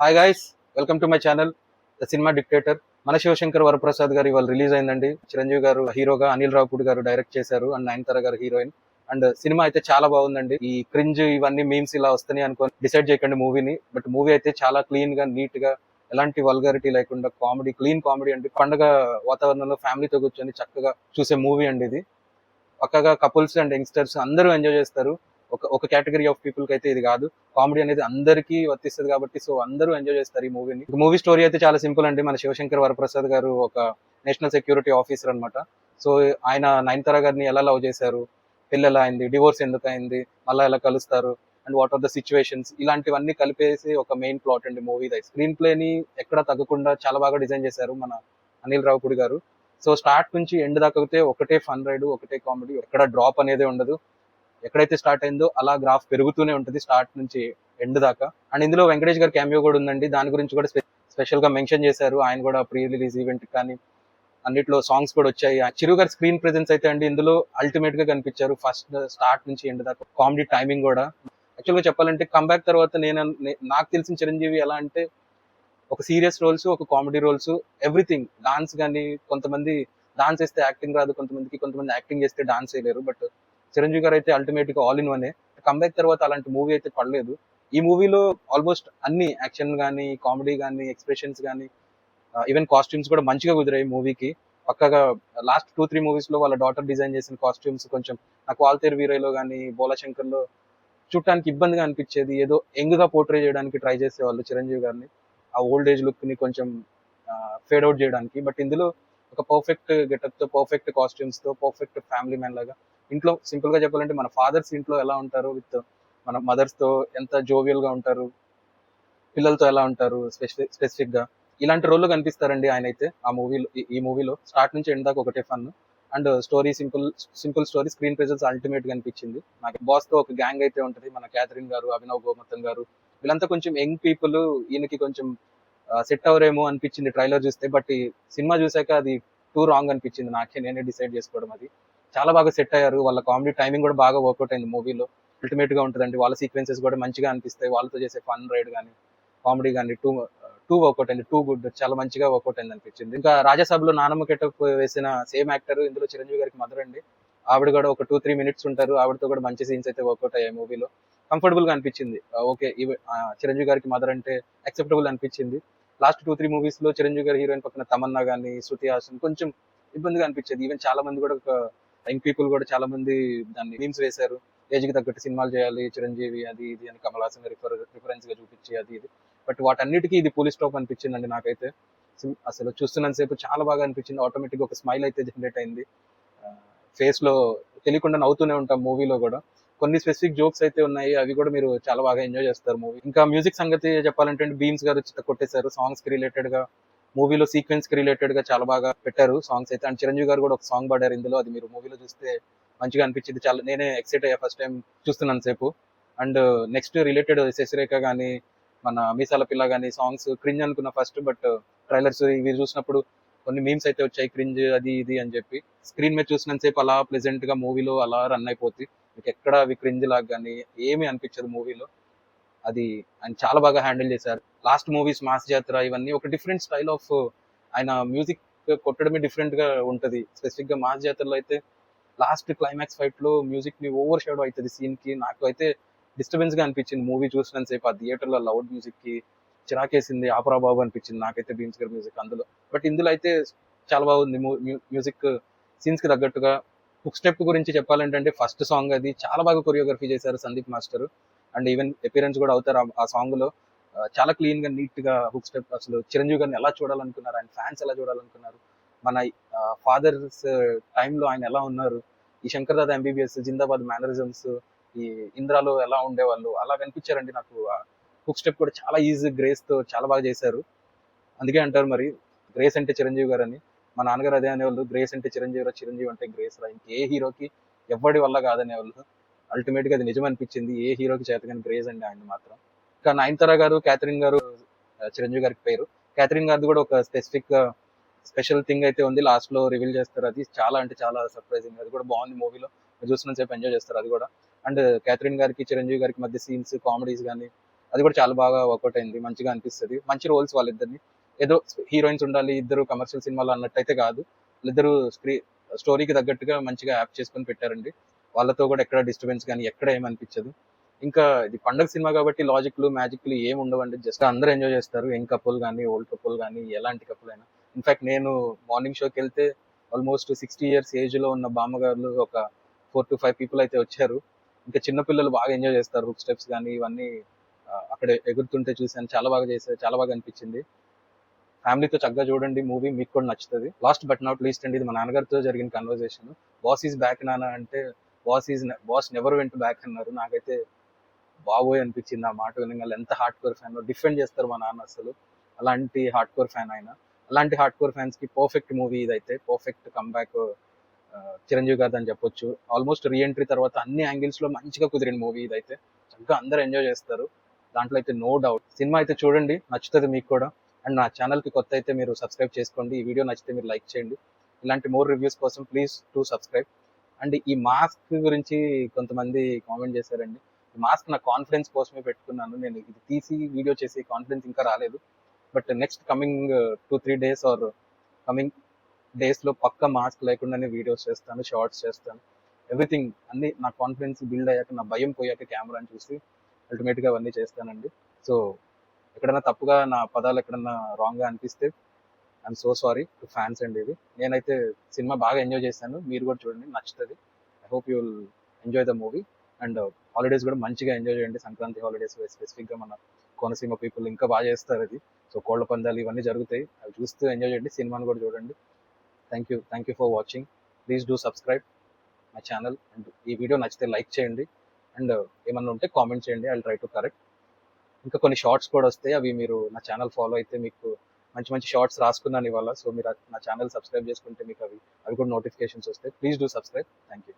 Hi guys welcome to my channel the cinema dictator మన శివశంకర్ వరప్రసాద్ గారు ఇవాళ రిలీజ్ అయిందండి. చిరంజీవి గారు హీరోగా అనిల్ రావుపూడి గారు డైరెక్ట్ చేశారు అండ్ నయనతార గారు హీరోయిన్ అండ్ సినిమా అయితే చాలా బాగుందండి. ఈ క్రింజ్ ఇవన్నీ మీమ్స్ ఇలా వస్తాయి అనుకోని డిసైడ్ చేయకండి మూవీని బట్ మూవీ అయితే చాలా క్లీన్గా నీట్గా ఎలాంటి వల్గారిటీ లేకుండా కామెడీ క్లీన్ కామెడీ అండి పండగ వాతావరణంలో ఫ్యామిలీతో కూర్చొని చక్కగా చూసే మూవీ అండి ఇది. పక్కగా కపుల్స్ అండ్ యంగ్స్టర్స్ అందరూ ఎంజాయ్ చేస్తారు. ఒక ఒక కేటగిరీ ఆఫ్ పీపుల్కి అయితే ఇది కాదు. కామెడీ అనేది అందరికీ వర్తిస్తుంది కాబట్టి సో అందరూ ఎంజాయ్ చేస్తారు ఈ మూవీని మూవీ స్టోరీ అయితే చాలా సింపుల్ అండి. మన శివశంకర్ వరప్రసాద్ గారు ఒక నేషనల్ సెక్యూరిటీ ఆఫీసర్ అన్నమాట. సో ఆయన నయనతార గారిని ఎలా లవ్ చేశారు? పిల్లలు అయింది? డివోర్స్ ఎందుకు అయింది? మళ్ళీ ఎలా కలుస్తారు? And what are the situations ఇలాంటివన్నీ కలిపేసి ఒక మెయిన్ ప్లాట్ అండి మూవీ స్క్రీన్ ప్లేని ఎక్కడ తగ్గకుండా చాలా బాగా డిజైన్ చేశారు మన అనిల్ రావుపూడి గారు. సో స్టార్ట్ నుంచి ఎండ్ దాకా ఒకటే ఫన్ రైడ్ ఒకటే కామెడీ ఎక్కడ డ్రాప్ అనేది ఉండదు. ఎక్కడైతే స్టార్ట్ అయిందో అలా గ్రాఫ్ పెరుగుతూనే ఉంటుంది స్టార్ట్ నుంచి ఎండ్ దాకా. అండ్ ఇందులో వెంకటేష్ గారి క్యామియో కూడా ఉందండి. దాని గురించి కూడా స్పెషల్గా మెన్షన్ చేశారు. ఆయన కూడా ప్రీ రిలీజ్ ఈవెంట్ కానీ అన్నిట్లో సాంగ్స్ కూడా వచ్చాయి. ఆ చిరు గారి స్క్రీన్ ప్రెజెన్స్ అయితే అండి ఇందులో అల్టిమేట్గా కనిపించారు. ఫస్ట్ స్టార్ట్ నుంచి ఎండ్ దాకా. కామెడీ టైమింగ్ కూడా. యాక్చువల్గా చెప్పాలంటే కంబ్యాక్ తర్వాత నేను నాకు తెలిసిన చిరంజీవి ఎలా అంటే ఒక సీరియస్ రోల్స్ ఒక కామెడీ రోల్స్ ఎవ్రీథింగ్ డాన్స్ కానీ కొంతమంది డాన్స్ చేస్తే యాక్టింగ్ రాదు. కొంతమందికి కొంతమంది యాక్టింగ్ చేస్తే డాన్స్ చేయలేరు బట్ చిరంజీవి గారు అయితే అల్టిమేట్గా ఆల్ ఇన్ వన్ కంబ్యాక్ తర్వాత అలాంటి మూవీ అయితే పడలేదు. ఈ మూవీలో ఆల్మోస్ట్ అన్ని యాక్షన్ కానీ కామెడీ కానీ ఎక్స్ప్రెషన్స్ కానీ ఈవెన్ కాస్ట్యూమ్స్ కూడా మంచిగా కుదిరాయి మూవీకి పక్కగా లాస్ట్ టూ త్రీ మూవీస్లో వాళ్ళ డాటర్ డిజైన్ చేసిన కాస్ట్యూమ్స్ కొంచెం నాకు వాల్తేరు వీరయ్యలో కానీ బోలాశంకర్లో చూడటానికి ఇబ్బందిగా అనిపించేది. ఏదో యంగ్గా పోర్ట్రే చేయడానికి ట్రై చేసేవాళ్ళు చిరంజీవి గారిని. ఆ ఓల్డ్ ఏజ్ లుక్ని కొంచెం ఫేడ్ అవుట్ చేయడానికి. బట్ ఇందులో ఒక పర్ఫెక్ట్ గెటప్తో పర్ఫెక్ట్ కాస్ట్యూమ్స్తో పర్ఫెక్ట్ ఫ్యామిలీ మ్యాన్ లాగా ఇంట్లో సింపుల్గా చెప్పాలంటే మన ఫాదర్స్ ఇంట్లో ఎలా ఉంటారు విత్ మన మదర్స్తో ఎంత జోవియల్గా ఉంటారు? పిల్లలతో ఎలా ఉంటారు స్పెసిఫిక్ స్పెసిఫిక్గా? ఇలాంటి రోల్లో కనిపిస్తారండి ఆయన అయితే ఆ మూవీలో ఈ మూవీలో స్టార్ట్ నుంచి ఎండ్ దాకా ఒకటే fun and story simple simple story screen presence అల్టిమేట్గా అనిపించింది. నాకు బాస్తో ఒక గ్యాంగ్ అయితే ఉంటది మన క్యాథరిన్ గారు అభినవ్ గోమతన్ గారు. వీళ్ళంతా కొంచెం యంగ్ పీపుల్ ఈయనకి కొంచెం సెట్ అవరేమో అనిపించింది ట్రైలర్ చూస్తే బట్ ఈ సినిమా చూసాక అది టూ రాంగ్ అనిపించింది నాకే నేనే డిసైడ్ చేసుకోవడం అది. చాలా బాగా సెట్ అయ్యారు. వాళ్ళ కామెడీ టైమింగ్ కూడా బాగా వర్కౌట్ అయింది మూవీలో. అల్టిమేట్గా ఉంటుందండి. వాళ్ళ సీక్వెన్సెస్ కూడా మంచిగా అనిపిస్తాయి. వాళ్ళతో చేసే ఫన్ రైడ్ కానీ కామెడీ కానీ టూ టూ వర్కౌట్ అయింది. టూ గుడ్ చాలా మంచిగా వర్కౌట్ అయింది అనిపించింది. ఇంకా రాజాసాబ్లో నానమ్మ కెటప్ వేసిన సేమ్ యాక్టర్ ఇందులో చిరంజీవి గారికి మదర్ అండి. ఆవిడ కూడా ఒక టూ త్రీ మినిట్స్ ఉంటారు. ఆవిడతో కూడా మంచి సీన్స్ అయితే వర్కౌట్ అయ్యాయి మూవీలో. కంఫర్టబుల్గా అనిపించింది. ఓకే చిరంజీవి గారికి మదర్ అంటే అక్సెప్టబుల్ అనిపించింది. లాస్ట్ టూ త్రీ మూవీస్లో చిరంజీవి గారి హీరోయిన్ పక్కన తమన్నా గానీ శృతి హాసన్ కొంచెం ఇబ్బందిగా అనిపించేది. ఈవెన్ చాలా మంది కూడా యంగ్ పీపుల్ కూడా చాలా మంది దాన్ని మీమ్స్ వేశారు. ఏజ్కి తగ్గట్టు సినిమాలు చేయాలి చిరంజీవి అది ఇది అని కమల్ హాసన్ రిఫర్ రిఫరెన్స్గా చూపించి అది ఇది. బట్ వాటన్నిటికీ ఇది పోలీస్ స్టాప్ అనిపించిందండి నాకైతే. అసలు చూస్తున్న సేపు చాలా బాగా అనిపించింది. ఆటోమేటిక్ ఒక స్మైల్ అయితే జనరేట్ అయింది. ఫేస్లో తెలియకుండా నవ్వుతూనే ఉంటాం మూవీలో కూడా. కొన్ని స్పెసిఫిక్ జోక్స్ అయితే ఉన్నాయి. అవి కూడా మీరు చాలా బాగా ఎంజాయ్ చేస్తారు మూవీ ఇంకా మ్యూజిక్ సంగతి చెప్పాలంటే బీమ్స్ గారు కొట్టేశారు. సాంగ్స్కి రిలేటెడ్గా మూవీలో సీక్వెన్స్కి రిలేటెడ్గా చాలా బాగా పెట్టారు సాంగ్స్ అయితే. అండ్ చిరంజీవి గారు కూడా ఒక సాంగ్ పాడారు ఇందులో. అది మీరు మూవీలో చూస్తే మంచిగా అనిపించింది. చాలా నేనే ఎక్సైట్ అయ్యా ఫస్ట్ టైం చూస్తున్నాను సేపు. అండ్ నెక్స్ట్ రిలేటెడ్ శశిరేఖ కానీ మన మీసాల పిల్ల కానీ సాంగ్స్ క్రింజ్ అనుకున్న ఫస్ట్ బట్ ట్రైలర్స్ ఇవి చూసినప్పుడు కొన్ని మీమ్స్ అయితే వచ్చాయి. క్రింజ్ అది ఇది అని చెప్పి. స్క్రీన్ మీద చూసినంత సేపు అలా ప్లెజెంట్గా మూవీలో అలా రన్ అయిపోతుంది మీకు ఎక్కడ అవి క్రింజ్ లాగా కానీ ఏమీ అనిపించదు మూవీలో. అది ఆయన చాలా బాగా హ్యాండిల్ చేశారు. లాస్ట్ మూవీస్ మాస్ జాతర ఇవన్నీ ఒక డిఫరెంట్ స్టైల్ ఆఫ్ ఆయన మ్యూజిక్ కొట్టడమే డిఫరెంట్గా ఉంటది. స్పెసిఫిక్గా మాస్ జాతరలో అయితే లాస్ట్ క్లైమాక్స్ ఫైట్లో మ్యూజిక్ని ఓవర్ షాడో అవుతుంది సీన్కి నాకు అయితే డిస్టర్బెన్స్గా అనిపించింది. మూవీ చూసినంత సేపు ఆ థియేటర్లో లౌడ్ మ్యూజిక్కి చిరాకేసింది. ఆపరా బాబు అనిపించింది నాకైతే బీమ్స్ గారి మ్యూజిక్ అందులో. బట్ ఇందులో అయితే చాలా బాగుంది మ్యూజిక్ సీన్స్కి తగ్గట్టుగా. హుక్ స్టెప్ గురించి చెప్పాలంటే ఫస్ట్ సాంగ్ అది. చాలా బాగా కొరియోగ్రఫీ చేశారు Sandeep master. And even appearance కూడా అవుతారు. ఆ- సాంగ్లో చాలా క్లీన్గా నీట్గా హుక్ స్టెప్ అసలు చిరంజీవి గారిని ఎలా చూడాలనుకున్నారు ఆయన ఫ్యాన్స్ ఎలా చూడాలనుకున్నారు మన ఫాదర్స్ టైంలో ఆయన ఎలా ఉన్నారు ఈ శంకర్ దాదా ఎంబీబీఎస్ జిందాబాద్ మేనరిజమ్స్ ఈ ఇంద్రాలో ఎలా ఉండేవాళ్ళు అలా కనిపించారండి నాకు. హుక్ స్టెప్ కూడా చాలా ఈజీ గ్రేస్తో చాలా బాగా చేశారు. అందుకే అంటారు మరి గ్రేస్ అంటే చిరంజీవి గారు అని మా నాన్నగారు అదే అనేవాళ్ళు గ్రేస్ అంటే చిరంజీవి చిరంజీవి అంటే గ్రేస్ రా ఇంకే హీరోకి ఎవ్వడి వల్ల కాదనేవాళ్ళు. అల్టిమేట్గా అది నిజం అనిపించింది ఏ హీరోకి చేతగాని క్రేజ్ అండి ఆయన మాత్రం. ఇంకా నయనతార గారు క్యాథరిన్ గారు చిరంజీవి గారికి పేరు. క్యాథరిన్ గారిది కూడా ఒక స్పెసిఫిక్ స్పెషల్ థింగ్ అయితే ఉంది. లాస్ట్లో రివీల్ చేస్తారు. అది చాలా అంటే చాలా సర్ప్రైజింగ్ అది కూడా బాగుంది మూవీలో చూసిన సేపు ఎంజాయ్ చేస్తారు అది కూడా. అండ్ క్యాథరిన్ గారికి చిరంజీవి గారికి మధ్య సీన్స్ కామెడీస్ కానీ అది కూడా చాలా బాగా వర్కౌట్ అయింది. మంచిగా అనిపిస్తుంది. మంచి రోల్స్ వాళ్ళిద్దరిని. ఏదో హీరోయిన్స్ ఉండాలి ఇద్దరు కమర్షియల్ సినిమాలు అన్నట్టయితే కాదు. వాళ్ళిద్దరు స్క్రీ స్టోరీకి తగ్గట్టుగా మంచిగా యాప్ చేసుకొని పెట్టారండి. వాళ్ళతో కూడా ఎక్కడ డిస్టర్బెన్స్ కానీ ఎక్కడ ఏమనిపించదు ఇంకా ఇది పండగ సినిమా కాబట్టి లాజిక్లు మ్యాజిక్లు ఏమి ఉండవండి జస్ట్ అందరూ ఎంజాయ్ చేస్తారు. యంగ్ కపుల్ కానీ ఓల్డ్ కపుల్ కానీ ఎలాంటి కపుల్ అయినా. ఇన్ఫాక్ట్ నేను మార్నింగ్ షోకి వెళ్తే ఆల్మోస్ట్ సిక్స్టీ ఇయర్స్ ఏజ్లో ఉన్న బామ్మగారులు ఒక ఫోర్ టు ఫైవ్ పీపుల్ అయితే వచ్చారు. ఇంకా చిన్నపిల్లలు బాగా ఎంజాయ్ చేస్తారు. హుక్ స్టెప్స్ కానీ ఇవన్నీ అక్కడ ఎగురుతుంటే చూసాను చాలా బాగా చేశారు. చాలా బాగా అనిపించింది. ఫ్యామిలీతో చక్కగా చూడండి. మూవీ మీకు కూడా నచ్చుతుంది. లాస్ట్ బట్ నాట్ లీస్ట్ అండి ఇది మా నాన్నగారితో జరిగిన కన్వర్జేషన్ బాస్ ఈజ్ బ్యాక్ నాన్న అంటే boss is boss never went back అన్నారు. నాకైతే బాబోయ్ అనిపించింది ఆ మాట వినగానే. ఎంత హార్డ్ కోర్ ఫ్యాన్ డిఫెండ్ చేస్తారు మా నాన్న అసలు. అలాంటి హార్డ్ కోర్ ఫ్యాన్ ఆయన. అలాంటి హార్డ్ కోర్ ఫ్యాన్స్కి పర్ఫెక్ట్ మూవీ ఇదైతే. పర్ఫెక్ట్ కమ్బ్యాక్ చిరంజీవి గారు అని చెప్పొచ్చు. ఆల్మోస్ట్ రీఎంట్రీ తర్వాత అన్ని యాంగిల్స్లో మంచిగా కుదిరిన మూవీ ఇదైతే. చక్కగా అందరూ ఎంజాయ్ చేస్తారు. దాంట్లో అయితే నో డౌట్. సినిమా అయితే చూడండి. నచ్చుతుంది మీకు కూడా. అండ్ నా ఛానల్కి కొత్త అయితే మీరు సబ్స్క్రైబ్ చేసుకోండి. ఈ వీడియో నచ్చితే మీరు లైక్ చేయండి. ఇలాంటి మోర్ రివ్యూస్ కోసం ప్లీజ్ టు సబ్స్క్రైబ్. అండ్ ఈ మాస్క్ గురించి కొంతమంది కామెంట్ చేశారండి. ఈ మాస్క్ నా కాన్ఫిడెన్స్ కోసమే పెట్టుకున్నాను. నేను ఇది తీసి వీడియో చేసి కాన్ఫిడెన్స్ ఇంకా రాలేదు. But next coming uh, two three days or coming డేస్లో పక్క మాస్క్ లేకుండానే వీడియోస్ చేస్తాను షార్ట్స్ చేస్తాను. ఎవ్రీథింగ్ అన్ని నా కాన్ఫిడెన్స్ బిల్డ్ అయ్యాక నా భయం పోయాక కెమెరాని చూసి అల్టిమేట్గా అవన్నీ చేస్తానండి. సో ఎక్కడైనా తప్పుగా నా పదాలు ఎక్కడన్నా రాంగ్గా అనిపిస్తే I'm so sorry to fans అండి ఇది. నేనైతే సినిమా బాగా ఎంజాయ్ చేశాను. మీరు కూడా చూడండి నచ్చుతుంది. I hope you will enjoy the movie and holidays కూడా మంచిగా ఎంజాయ్ చేయండి. సంక్రాంతి హాలిడేస్ స్పెసిఫిక్గా మన కోనసీమ పీపుల్ ఇంకా బాగా చేస్తారు అది సో కోళ్ళ పందాలు ఇవన్నీ జరుగుతాయి. అవి చూస్తూ ఎంజాయ్ చేయండి. సినిమాని కూడా చూడండి. Thank you thank you for watching please do subscribe my channel and ఈ వీడియో నచ్చితే లైక్ చేయండి. అండ్ uh, ఏమన్నా ఉంటే కామెంట్ చేయండి. ఐ ట్రై టు కరెక్ట్ ఇంకా కొన్ని షార్ట్స్ కూడా వస్తాయి. అవి మీరు నా ఛానల్ ఫాలో అయితే మీకు మంచి మంచి షార్ట్స్ రాసుకున్నాను ఇవాళ. సో మీరు నా ఛానల్ సబ్స్క్రైబ్ చేసుకుంటే మీకు అవి అవి కూడా నోటిఫికేషన్స్ వస్తాయి. Please do subscribe. Thank you